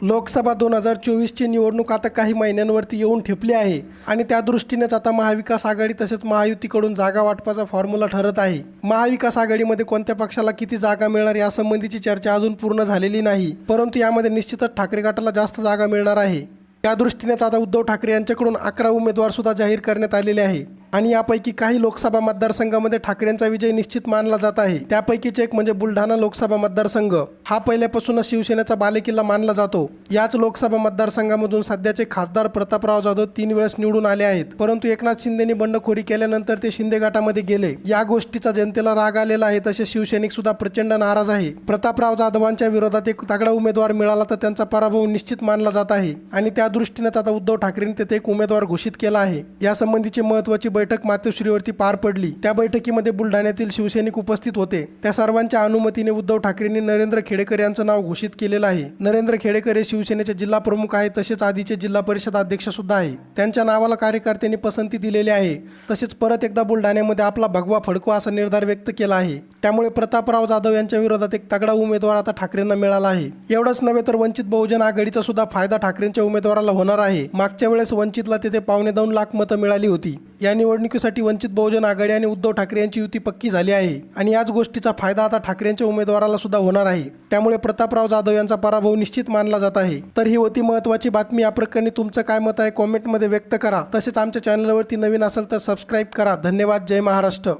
लोकसभा दोन हजार चोवीसची निवडणूक आता काही महिन्यांवरती येऊन ठेपली आहे आणि त्या दृष्टीनेच आता महाविकास आघाडी तसेच महायुतीकडून जागा वाटपाचा फॉर्म्युला ठरत आहे. महाविकास आघाडीमध्ये कोणत्या पक्षाला किती जागा मिळणार यासंबंधीची चर्चा अजून पूर्ण झालेली नाही परंतु यामध्ये निश्चितच ठाकरे गटाला जास्त जागा मिळणार आहे. त्या दृष्टीनेच आता उद्धव ठाकरे यांच्याकडून अकरा उमेदवार सुद्धा जाहीर करण्यात आलेले आहे. आणि यापैकी काही लोकसभा मतदारसंघामध्ये ठाकरेंचा विजय निश्चित मानला जात आहे. त्यापैकीच एक म्हणजे बुलढाणा लोकसभा मतदारसंघ. हा पहिल्यापासूनच शिवसेनेचा बालेकिल्ला मानला जातो. याच लोकसभा मतदारसंघामधून सध्याचे खासदार प्रतापराव जाधव तीन वेळेस निवडून आले आहेत. परंतु एकनाथ शिंदेनी बंडखोरी केल्यानंतर ते शिंदे गटामध्ये गेले. या गोष्टीचा जनतेला राग आलेला आहे तसे शिवसैनिक सुद्धा प्रचंड नाराज आहे. प्रतापराव जाधवांच्या विरोधात एक तगडा उमेदवार मिळाला तर त्यांचा पराभव निश्चित मानला जात आहे. आणि त्या दृष्टीनेच आता उद्धव ठाकरेंनी तेथे एक उमेदवार घोषित केला आहे. यासंबंधीची महत्वाची बैठक मातोश्रीवरती पार पडली. त्या बैठकीमध्ये बुलढाण्यातील शिवसैनिक उपस्थित होते. त्या सर्वांच्या अनुमतीने उद्धव ठाकरेंनी नरेंद्र खेडेकर यांचं नाव घोषित केलेलं आहे. नरेंद्र खेडेकर हे शिवसेनेचे जिल्हा प्रमुख आहे तसेच आधीचे जिल्हा परिषद अध्यक्ष सुद्धा आहे. त्यांच्या नावाला कार्यकर्त्यांनी पसंती दिलेली आहे. तसेच परत एकदा बुलढाण्यामध्ये आपला भगवा फडको असा निर्धार व्यक्त केला आहे. त्यामुळे प्रतापराव जाधव यांच्या विरोधात एक तगडा उमेदवार आता ठाकरेंना मिळाला आहे. एवढंच नव्हे तर वंचित बहुजन आघाडीचा सुद्धा फायदा ठाकरेंच्या उमेदवाराला होणार आहे. मागच्या वेळेस वंचितला तेथे पावणे दोन लाख मतं मिळाली होती. या निवडणुकीसाठी वंचित बहुजन आघाडी आणि उद्धव ठाकरे यांची युती पक्की झाली आहे. आणि याच गोष्टीचा फायदा आता ठाकरेंच्या उमेदवाराला सुद्धा होणार आहे. त्यामुळे प्रतापराव जाधव यांचा पराभव निश्चित मानला जात आहे. तर ही होती महत्वाची बातमी. या प्रकरणी तुमचं काय मत आहे? कॉमेंटमध्ये व्यक्त करा. तसेच आमच्या चॅनलवरती नवीन असेल तर सबस्क्राईब करा. धन्यवाद. जय महाराष्ट्र.